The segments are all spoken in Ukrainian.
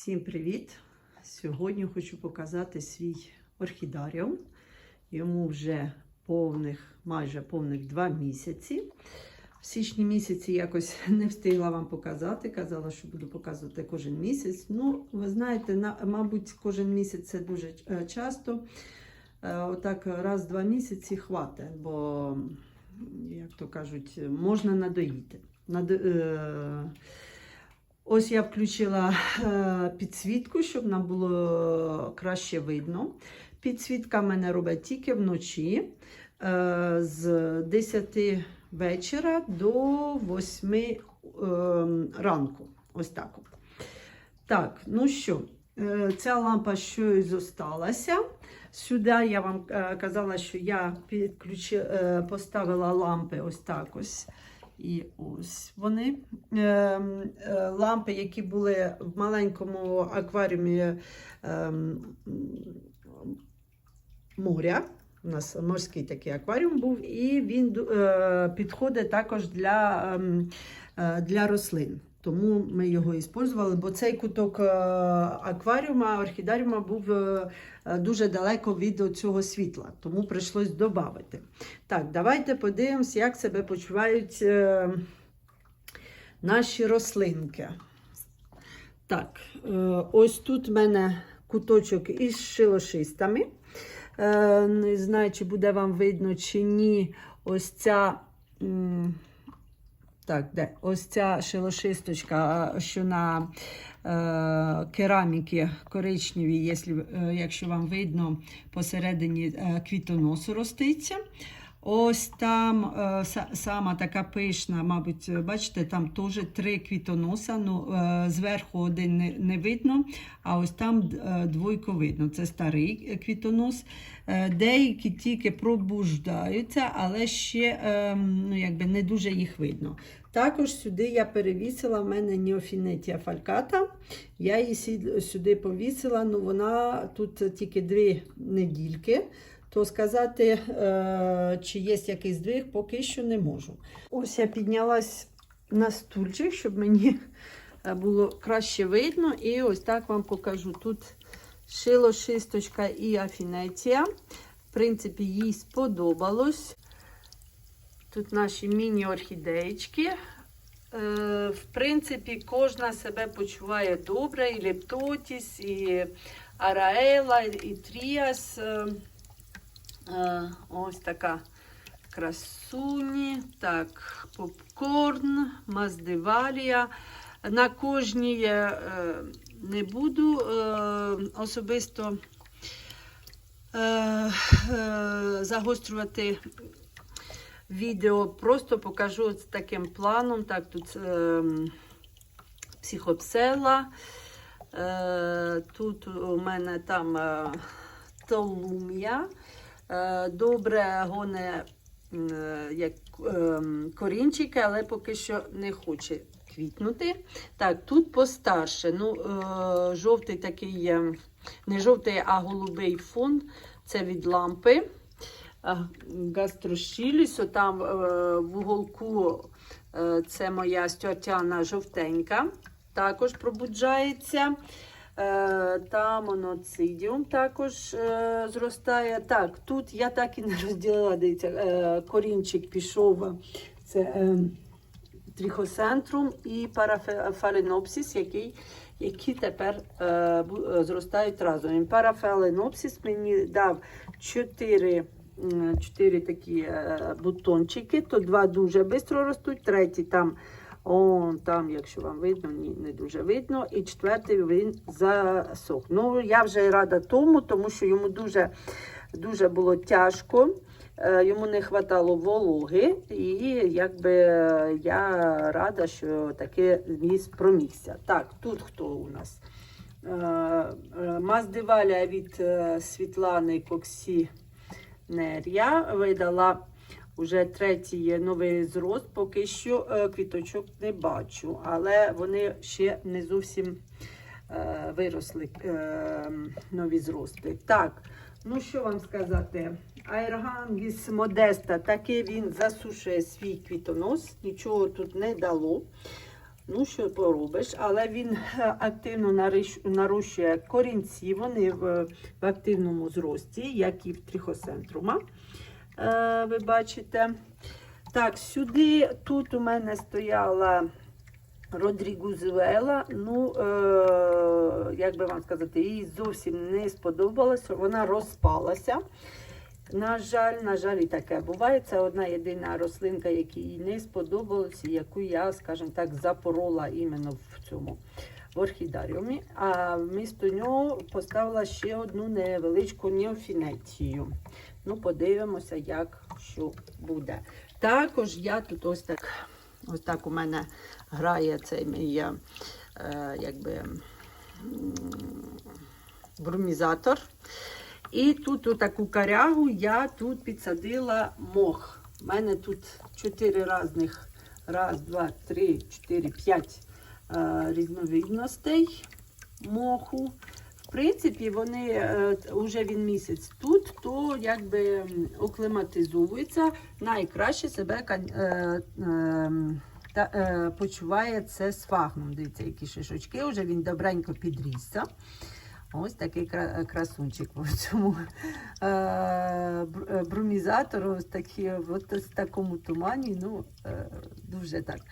Всім привіт! Сьогодні хочу показати свій орхідаріум. Йому вже повних, майже повних два місяці. В січні місяці якось не встигла вам показати. Казала, що буду показувати кожен місяць. Ну, ви знаєте, на, мабуть, кожен місяць це дуже е, часто. Е, Отак раз два місяці хватить, бо, як то кажуть, можна надоїти. Надо, е, Ось я включила е, підсвітку, щоб нам було краще видно. Підсвітка мене робить тільки вночі е, з 10 вечора до 8 е, ранку. Ось так. Так, ну що, ця лампа щось зосталася. Сюди я вам казала, що я підключи, е, поставила лампи ось так ось. І ось вони. Е, е, лампи, які були в маленькому акваріумі е, м, моря. У нас морський такий акваріум був, і він е, підходить також для, ем, е, для рослин. Тому ми його використовували, бо цей куток е, акваріума, орхідаріума був е, е, дуже далеко від цього світла, тому прийшлось додати. Так, давайте подивимось, як себе почувають наші рослинки. Так, ось тут в мене куточок із шилошистами. Не знаю, чи буде вам видно, чи ні. Ось ця. Так, де? Ось ця шилошисточка, що на е, кераміки коричневій, е, якщо вам видно, посередині е, квітоносу роститься. Ось там е, сама така пишна, мабуть, е, бачите, там теж три квітоноса. Ну, е, зверху один не, видно, а ось там двойко видно. Це старий квітонос. Деякі тільки пробуждаються, але ще е, ну, якби не дуже їх видно. Також сюди я перевісила в мене Неофінетія фальката. Я її сюди повісила, ну вона тут тільки дві недільки. То сказати, е, чи є якийсь здвиг, поки що не можу. Ось я піднялась на стульчик, щоб мені е, було краще видно. І ось так вам покажу. Тут шило шисточка і афінетія. В принципі, їй сподобалось. Тут наші міні-орхідеєчки. Е, в принципі, кожна себе почуває добре, і лептотіс, і араела, і тріас. Е, ось така красуні. Так, попкорн, маздивалія. На кожній е, не буду е, особисто загострювати відео. Просто покажу з таким планом. Так, тут психопсела. Тут у мене там толумія. Е, добре гоне е, як е, корінчики, але поки що не хоче квітнути. Так, тут постарше. Ну, е, жовтий такий, е, не жовтий, а голубий фон. Це від лампи. А, Гастрошіліс, там е, в уголку е, це моя стьотяна жовтенька, також пробуджається. Е, Там моноцидіум також е, зростає. Так, тут я так і не розділила, дивіться, е, корінчик пішов. Це трихоцентрум і парафаленопсис, який, які тепер е, зростають разом. Парафаленопсис мені дав 4 Чотири такі бутончики, то два дуже швидко ростуть, третій там, он там, якщо вам видно, ні, не дуже видно. І четвертий він засох. Ну, я вже рада тому, тому що йому дуже, дуже було тяжко. Е, Йому не вистачало вологи, і якби я рада, що таке місць промігся. Так, тут хто у нас? Е, е, Маздиваля від Світлани Коксі Нер'я видала вже третій є новий зрост. Поки що е, квіточок не бачу, але вони ще не зовсім е, виросли е, нові зрости. Так, ну що вам сказати? Аергангіс Модеста, таки він засушує свій квітонос, нічого тут не дало. Ну, що поробиш, але він активно нарощує корінці, вони в, в активному зрості, як і в трихоцентрума. Е, ви бачите. Так, сюди тут у мене стояла Родрігузуела. Ну, е, як би вам сказати, їй зовсім не сподобалося, вона розпалася. На жаль, на жаль, і таке буває. Це одна єдина рослинка, яка їй не сподобалася, яку я, скажімо так, запорола іменно в цьому в орхідаріумі. А вмісто нього поставила ще одну невеличку неофінетію. Ну, подивимося, як що буде. Також я тут ось так, ось так у мене грає цей мій е, якби брумізатор. І тут у таку корягу я тут підсадила мох. У мене тут чотири різних, раз, два, три, чотири, п'ять різновидностей моху. В принципі, вони е, вже він місяць тут, то якби м. Найкраще себе е, е, та, е, почуває це з фагном. Дивіться, які шишочки, вже він добренько підрісся. Ось такий кра- красунчик в цьому е, бр- е, брумізатору, ось такі, от в такому тумані, ну, е, дуже так е,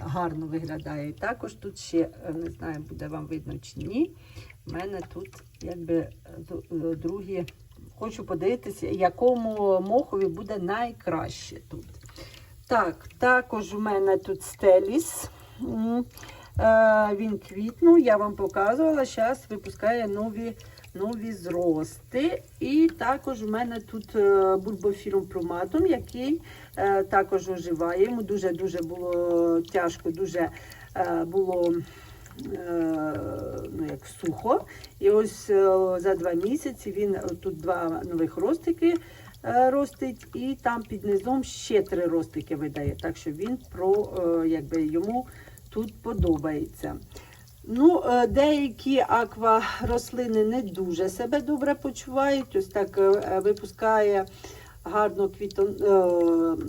гарно виглядає. І також тут ще, е, не знаю, буде вам видно чи ні. У мене тут якби е, е, другі. Хочу подивитися, якому мохові буде найкраще тут. Так, також у мене тут стеліс. Е, Він квітнув, я вам показувала. Зараз випускає нові, нові зрости. І також у мене тут е, бульбофірум проматум, який е, також оживає. Йому дуже-дуже було тяжко, дуже е, було ну, як сухо. І ось за два місяці він тут два нових ростики ростить, і там під низом ще три ростики видає. Так що він про якби йому тут подобається. Ну, е, деякі акварослини не дуже себе добре почувають. Ось так е, випускає гарно квітон, е,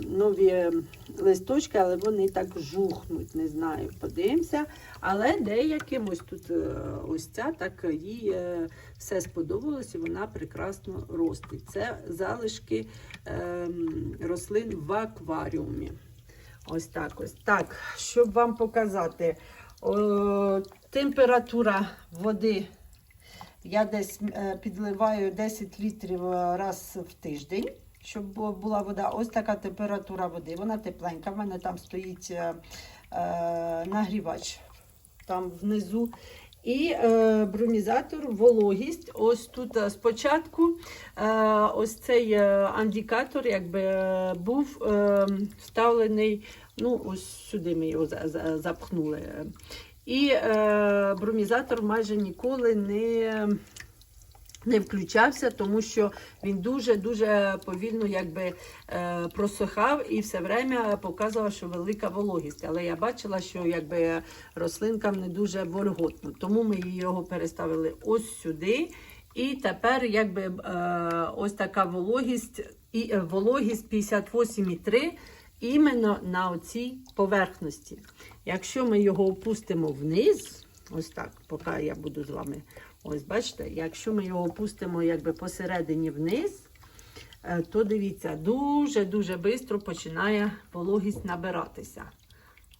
нові листочки, але вони так жухнуть, не знаю, подивимося. Але деяким ось тут ось ця, так їй все сподобалось і вона прекрасно ростить. Це залишки е, рослин в акваріумі. Ось так ось. Так, щоб вам показати, температура води. Я десь е, підливаю 10 літрів е, раз в тиждень, щоб була вода. Ось така температура води. Вона тепленька. В мене там стоїть е, нагрівач там внизу. І е, брумізатор, вологість. Ось тут спочатку е, ось цей індикатор якби, був е, вставлений. Ну, ось сюди ми його за- за- запхнули. І е, брумізатор майже ніколи не, не включався, тому що він дуже-дуже повільно якби, е, просохав і все время показував, що велика вологість. Але я бачила, що якби, рослинкам не дуже вольготно. Тому ми його переставили ось сюди. І тепер якби, е, ось така вологість, і, е, вологість 58,3 іменно на оцій поверхності. Якщо ми його опустимо вниз, ось так, поки я буду з вами, ось бачите, якщо ми його опустимо якби посередині вниз, е, то дивіться, дуже-дуже швидко починає вологість набиратися.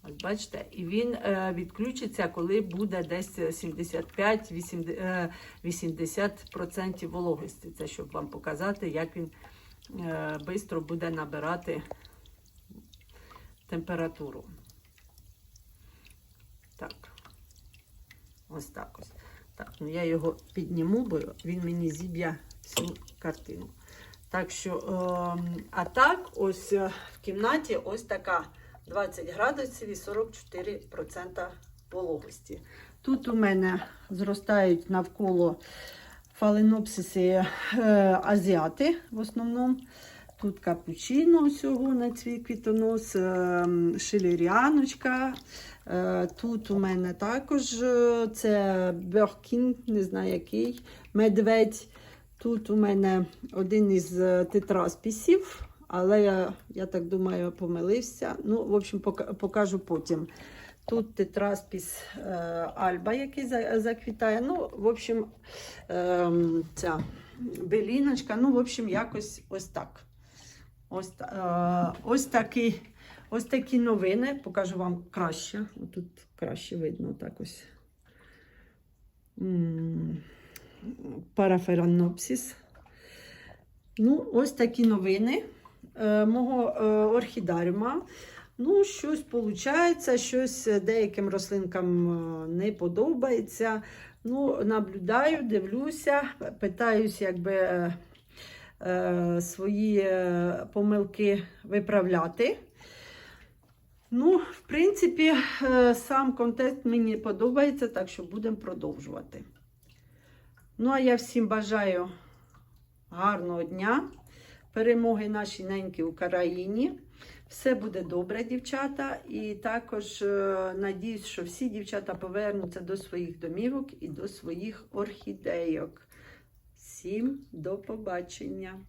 Ось бачите, і він е, відключиться, коли буде десь 75-80% вологості. Це щоб вам показати, як він швидко буде набирати температуру. Так. Ось так ось. Так, ну я його підніму, бо він мені зіб'є всю картину. Так що, ем, а так, ось е, в кімнаті ось така 20 градусів і 44% вологості. Тут у мене зростають навколо фаленопсиси е, азіати в основному. Тут капучино усього на цвій квітонос, е, шилеріаночка. Е, Тут у мене також е, це Бьоркін, не знаю який, медведь. Тут у мене один із тетраспісів, але я, я так думаю, помилився. Ну, в общем, покажу потім. Тут тетраспіс альба, який заквітає. Ну, в общем, ем, ця беліночка, ну, в общем, якось ось так. Ось, е, ось, такі, ось такі новини. Покажу вам краще. Тут краще видно так ось. М, Параферанопсис. Ну, ось такі новини е, мого е, орхідаріума. Ну, щось виходить, щось деяким рослинкам не подобається. Ну, наблюдаю, дивлюся, питаюсь, якби свої е, помилки виправляти. Ну, в принципі, е, сам контент мені подобається, так що будемо продовжувати. Ну, а я всім бажаю гарного дня, перемоги нашій неньки Україні. Все буде добре, дівчата. І також е, надіюсь, що всі дівчата повернуться до своїх домівок і до своїх орхідейок. Всім до побачення!